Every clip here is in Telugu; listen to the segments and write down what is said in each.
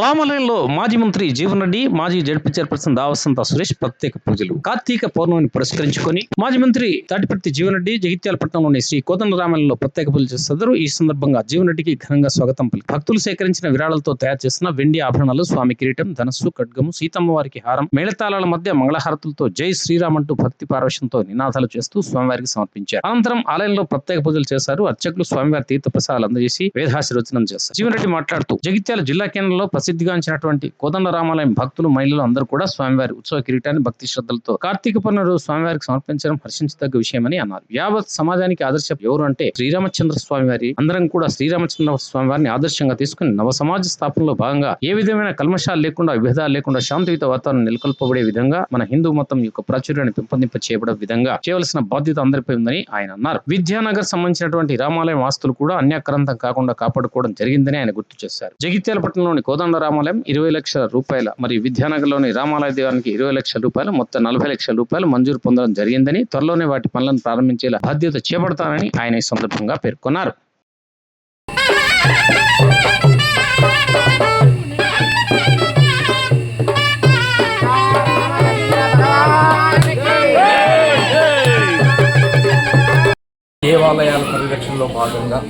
రామాలయంలో మాజీ మంత్రి జీవన్ రెడ్డి మాజీ జడ్పీ చైర్పర్సన్ దావసంత సురేష్ ప్రత్యేక పూజలు. కార్తీక పౌర్ణమిని పురస్కరించుకొని మాజీ మంత్రి తాటిపర్తి జీవన్ రెడ్డి జగిత్యాల పట్టణంలోని శ్రీ కోదండ రామాలయంలో ప్రత్యేక పూజలు చేస్తారు. ఈ సందర్భంగా జీవన్ రెడ్డికి ఘనంగా స్వాగతం పలికి భక్తులు సేకరించిన విరాళాలతో తయారు చేసిన వెండి ఆభరణాలు స్వామి కిరీటం ధనస్సు ఖడ్గము సీతమ్మ వారికి హారం మేళతాళాల మధ్య మంగళహారతులతో జై శ్రీరామ్ అంటూ భక్తి పారవశంతో నినాదాలు చేస్తూ స్వామివారికి సమర్పించారు. అనంతరం ఆలయంలో ప్రత్యేక పూజలు చేశారు. అర్చకులు స్వామివారి తీర్థ ప్రసాదాలు అందజేసి వేదాశీర్వచనం చేశారు జీవన్ రెడ్డి మాట్లాడుతూ జగిత్యాల జిల్లా కేంద్రంలో ప్రసిద్ధిగాంచినటువంటి కోదండ రామాలయం భక్తులు మహిళలు అందరూ కూడా స్వామివారి ఉత్సవ కిరీటాన్ని భక్తి శ్రద్ధలతో కార్తీక పౌర్ణమి రోజు స్వామివారికి సమర్పించడం హర్షించదగ్గ విషయమని అన్నారు. యావత్ సమాజానికి ఆదర్శ ఎవరు అంటే శ్రీరామచంద్ర స్వామివారి. అందరం కూడా శ్రీరామచంద్ర స్వామివారిని ఆదర్శంగా తీసుకుని నవ సమాజ స్థాపనలో భాగంగా ఏ విధమైన కల్మషాలు లేకుండా విభేదాలు లేకుండా శాంతియుత వాతావరణం నెలకొల్పబడే విధంగా మన హిందూ మతం యొక్క ప్రాచుర్యాన్ని పెంపొందింప చేయబడే విధంగా చేయవలసిన బాధ్యత అందరిపై ఉందని ఆయన అన్నారు. విద్యానగర్ సంబంధించినటువంటి రామాలయం ఆస్తులు కూడా అన్యాక్రాంతం కాకుండా కాపాడుకోవడం జరిగిందని ఆయన గుర్తు చేశారు. జగిత్యాల పట్టణంలోని కోదండ రామాలయం ఇరవై లక్షల రూపాయల మరియు విద్యానగర్లోని రామాలయ దేవానికి ఇరవై లక్షల రూపాయలు మొత్తం నలభై లక్షల రూపాయలు మంజూరు పొందడం జరిగిందని త్వరలోనే వాటి పనులను ప్రారంభించేలా బాధ్యత చేపడతానని ఆయన ఈ సందర్భంగా పేర్కొన్నారు. దేవాలయాల పరిరక్షణలో భాగంగా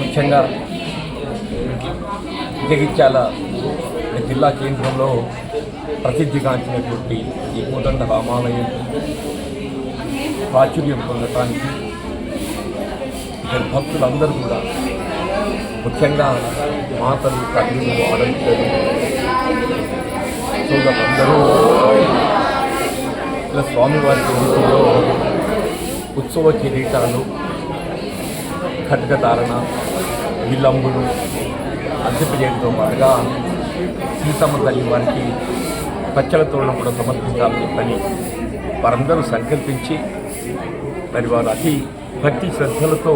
ముఖ్యంగా జగిత్యాల జిల్లా కేంద్రంలో ప్రసిద్ధిగాంచినటువంటి ఈ కోదండ రామాలయం ప్రాచుర్యం పొందటానికి ఇక్కడ భక్తులందరూ కూడా ముఖ్యంగా మాతలు తల్లి ఆడపిల్లలు అందరూ ఇలా స్వామివారి ఎన్నికల్లో ఉత్సవ కిరీటాలు ఖడ్గధారణ విలంబులు అంతింపజేయడంతో పాటుగా సీతమ్మ తల్లి వారికి పచ్చల తోరణం కూడా సమర్పించాలని చెప్పని వారందరూ సంకల్పించి మరి వారు అతి భక్తి శ్రద్ధలతో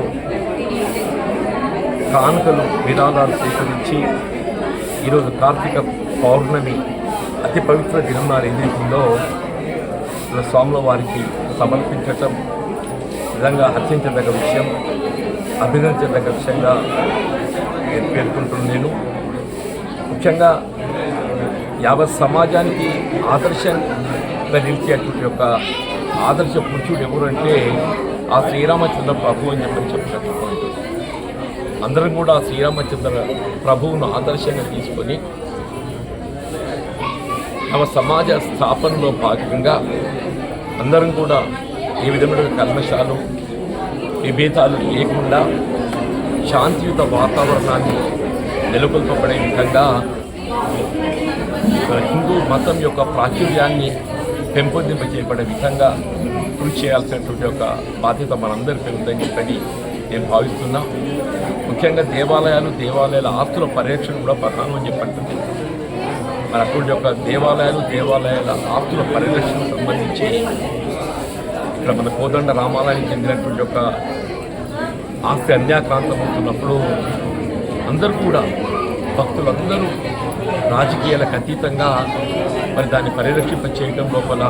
కానుకలు విరాళాలు సేకరించి ఈరోజు కార్తీక పౌర్ణమి అతి పవిత్ర దినం నాడు ఏదైతుందో స్వాముల వారికి సమర్పించటం నిజంగా హర్షించదగ్గ విషయం. అభినందించదగ్గ విషయంగా నేను పేర్కొంటున్నాను నేను. ముఖ్యంగా యావత్ సమాజానికి ఆదర్శంగా నిలిచేటువంటి యొక్క ఆదర్శ పురుషుడు ఎవరంటే ఆ శ్రీరామచంద్ర ప్రభు అని చెప్పని చెప్పినట్టు అందరం కూడా ఆ శ్రీరామచంద్ర ప్రభువును ఆదర్శంగా తీసుకొని తమ సమాజ స్థాపనలో భాగంగా అందరం కూడా ఏ విధమైన కర్మశాలు విభేదాలు లేకుండా శాంతియుత వాతావరణాన్ని నెలకొల్పబడే విధంగా హిందూ మతం యొక్క ప్రాచుర్యాన్ని పెంపొందింపచేయబడే విధంగా కృషి చేయాల్సినటువంటి ఒక బాధ్యత మనందరిపై ఉందని చెప్పని నేను భావిస్తున్నా. ముఖ్యంగా దేవాలయాలు దేవాలయాల ఆస్తుల పరిరక్షణ కూడా ప్రధానం అని చెప్పంటుంది. మరి అటువంటి యొక్క దేవాలయాలు దేవాలయాల ఆస్తుల పరిరక్షణకు సంబంధించి ఇక్కడ మన కోదండ రామాలయానికి చెందినటువంటి ఒక ఆస్తి అన్యాక్రాంతం అవుతున్నప్పుడు అందరూ కూడా భక్తులందరూ రాజకీయాలకు అతీతంగా మరి దాన్ని పరిరక్షింప చేయడం లోపల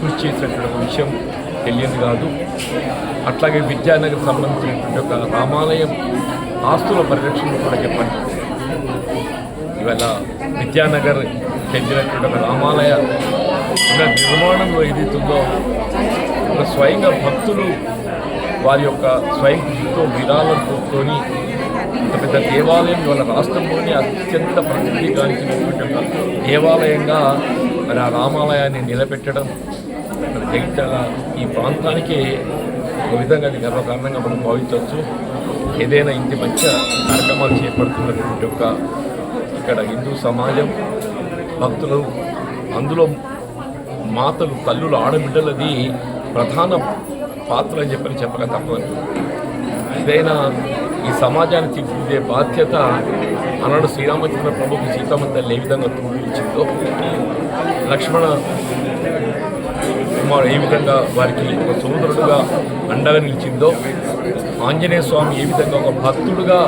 కృషి చేసినటువంటి ఒక విషయం తెలియదు కాదు. అట్లాగే విద్యానగర్ సంబంధించినటువంటి ఒక రామాలయం ఆస్తుల పరిరక్షణ కూడా చెప్పండి. ఇవాళ విద్యానగర్ చెందినటువంటి ఒక రామాలయ పునః నిర్మాణంలో ఏదైతుందో ఒక స్వయంగా భక్తులు వారి యొక్క స్వయం కృషితో విరాళంతో ఇంత పెద్ద దేవాలయం ఇవాళ రాష్ట్రంలోనే అత్యంత ప్రసిద్ధిగాంచినటువంటి ఒక దేవాలయంగా మరి ఆ రామాలయాన్ని నిలబెట్టడం మరి జగిత్యాల ఈ ప్రాంతానికి ఒక విధంగా అది గర్వకారణంగా మనం భావించవచ్చు. ఏదైనా ఇంటి మధ్య కార్యక్రమాలు చేపడుతున్నటువంటి ఒక ఇక్కడ హిందూ సమాజం భక్తులు అందులో మాతలు తల్లులు ఆడబిడ్డలది ప్రధాన పాత్ర అని చెప్పని చెప్పక తప్పదు ఏదైనా ఈ సమాజాన్ని తీర్చిదిద్దే బాధ్యత అన్నాడు శ్రీరామచంద్ర ప్రభుకి సీతమ్మ తల్లి ఏ విధంగా తోడించిందో లక్ష్మణ కుమార్ ఏ విధంగా వారికి ఒక సోదరుడుగా అండగా నిలిచిందో ఆంజనేయ స్వామి ఏ విధంగా ఒక భక్తుడుగా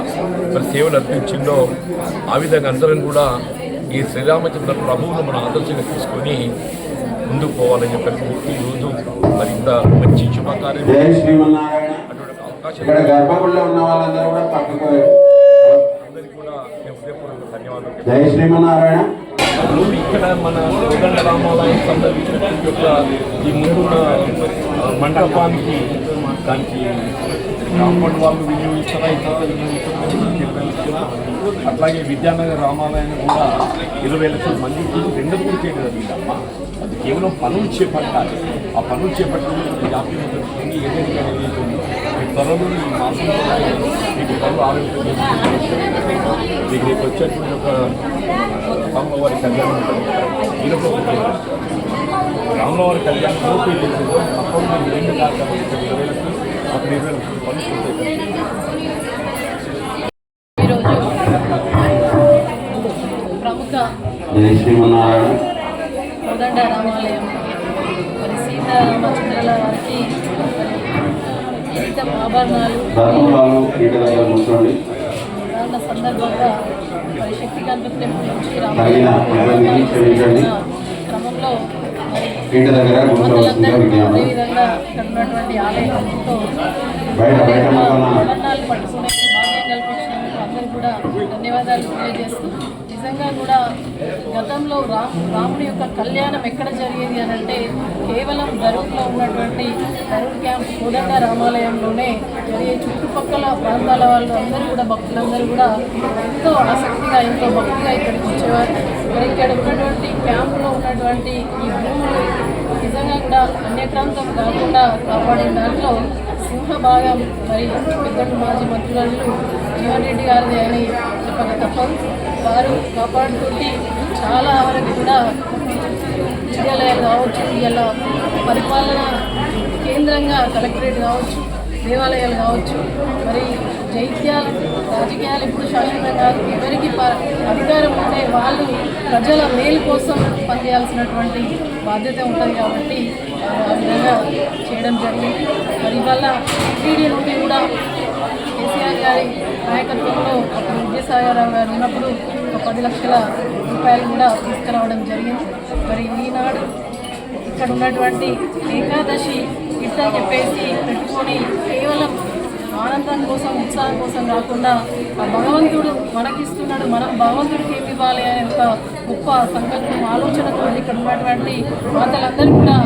మరి సేవలు అర్పించిందో ఆ విధంగా అందరం కూడా ఈ శ్రీరామచంద్ర ప్రభువును మన ఆదర్శంగా తీసుకొని ముందుకు పోవాలని చెప్పి కోరుతూ ఈరోజు మరి ఇంత మంచి శుభకార్యం అటువంటి అవకాశం కూడా అందరికీ కూడా నేను జై శ్రీమన్నారాయణ. ఇక్కడ మన కోదండ రామాలయం సందర్భించినటువంటి యొక్క ఈ ముందున్న మండపానికి దానికి కాంపౌండ్ వాళ్ళు వినియోగించారా? ఇతర వినియోగిస్తారా అట్లాగే విద్యానగర్ రామాలయం కూడా ఇరవై లక్షల మందికి రెండు కూడా చేయడం జరిగిందమ్మా అది కేవలం పనులు చేపట్టాలి. ఆ పనులు చేపట్టిన జాతీయ ముద్రని ఏదైతే త్వరలో ఈ మాసం మీకు పనులు ఆరోగ్యం మీకు రేపు వచ్చేటువంటి ఒక రామవారి కళ్యాణం ఉంటుంది. ఈరోజు రామవారి కళ్యాణం తప్పకుండా రెండు కార్యక్రమాలు శ్రీమన్నారాయణ. కోదండ రామాలయం. మరి సీతారామచంద్రుల వారికి జీవితం ఆభరణాలు. సందర్భంగా శక్తికాంత టెంపుల్ నుంచి పీట దగ్గర కూర్చోవలసిందిగా ఆలయంతో బయట బయట ధన్యవాదాలు తెలియజేస్తూ నిజంగా కూడా గతంలో రాముడి యొక్క కళ్యాణం ఎక్కడ జరిగేది అని అంటే కేవలం గరుడ్లో ఉన్నటువంటి గరుడ్ క్యాంప్ కోదండ రామాలయంలోనే జరిగే చుట్టుపక్కల ప్రాంతాల వాళ్ళు అందరూ కూడా భక్తులందరూ కూడా ఎంతో ఆసక్తిగా ఎంతో భక్తిగా ఇక్కడికి వచ్చేవారు. మరి ఇక్కడ ఉన్నటువంటి క్యాంప్లో ఉన్నటువంటి ఈ భూములు నిజంగా కూడా అన్యక్రాంతం కాకుండా కాపాడే దాంట్లో సింహ భాగం మరి పెద్దలు మాజీ మంత్రులు జీవన్ రెడ్డి గారిది అని ఒక తప్పదు వారు కాపాడుకుంటే చాలా వరకు కూడా విద్యాలయాలు కావచ్చు ఇవాళ పరిపాలన కేంద్రంగా కలెక్టరేట్ కావచ్చు దేవాలయాలు కావచ్చు. మరి జైత్యాలు రాజకీయాలు ఇప్పుడు శాశ్వతం కాదు. ఎవరికి అధికారం ఉంటే వాళ్ళు ప్రజల మేలు కోసం పనిచేయాల్సినటువంటి బాధ్యత ఉంటుంది కాబట్టి ఆ విధంగా చేయడం జరిగింది. మరి ఇవాళ టీడీ నుండి కూడా కేసీఆర్ గారి నాయకత్వంలో అప్పుడు విజయసాగరరావు గారు ఉన్నప్పుడు ఒక పది లక్షల రూపాయలు కూడా తీసుకురావడం జరిగింది. మరి ఈనాడు ఇక్కడ ఉన్నటువంటి ఏకాదశి ఇట్లా చెప్పేసి పెట్టుకొని కేవలం ఆనందం కోసం ఉత్సాహం కోసం కాకుండా ఆ భగవంతుడు మనకిస్తున్నాడు మనం భగవంతుడికి ఏమి ఇవ్వాలి అనే ఒక గొప్ప సంకల్పం ఆలోచనతో ఇక్కడ ఉన్నటువంటి మాతలందరూ కూడా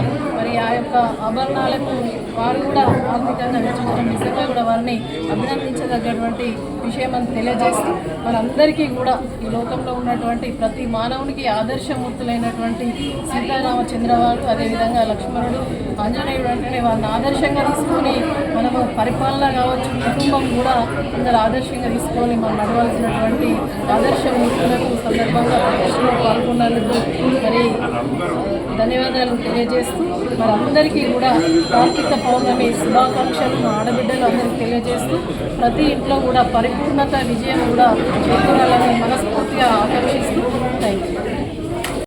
మరి ఆ యొక్క ఆభరణాలకు వారు కూడా ఆర్థికంగా వెచ్చించడం నిజంగా కూడా వారిని అభినందించదగ్గటువంటి విషయం అని తెలియజేస్తూ మనందరికీ కూడా ఈ లోకంలో ఉన్నటువంటి ప్రతి మానవునికి ఆదర్శమూర్తులైనటువంటి సీతారామచంద్ర వారు అదేవిధంగా లక్ష్మణుడు ఆంజనేయుడు అంటేనే వారిని ఆదర్శంగా తీసుకొని మనము పరిపాలన కావచ్చు కుటుంబం కూడా అందరు ఆదర్శంగా తీసుకొని మనం నడవాల్సినటువంటి ఆదర్శమూర్తులకు సందర్భంగా ప్రదర్శనలో పాల్గొన్నందుకు మరి ధన్యవాదాలు తెలియజేస్తూ మరి కూడా కార్తీక పౌర్ణమి శుభాకాంక్షలు మా ఆడబిడ్డలు అందరికీ తెలియజేస్తూ ప్రతి ఇంట్లో కూడా పరిపూర్ణత విజయం కూడా చేకూరాలని మనస్ఫూర్తిగా ఆకాంక్షిస్తూ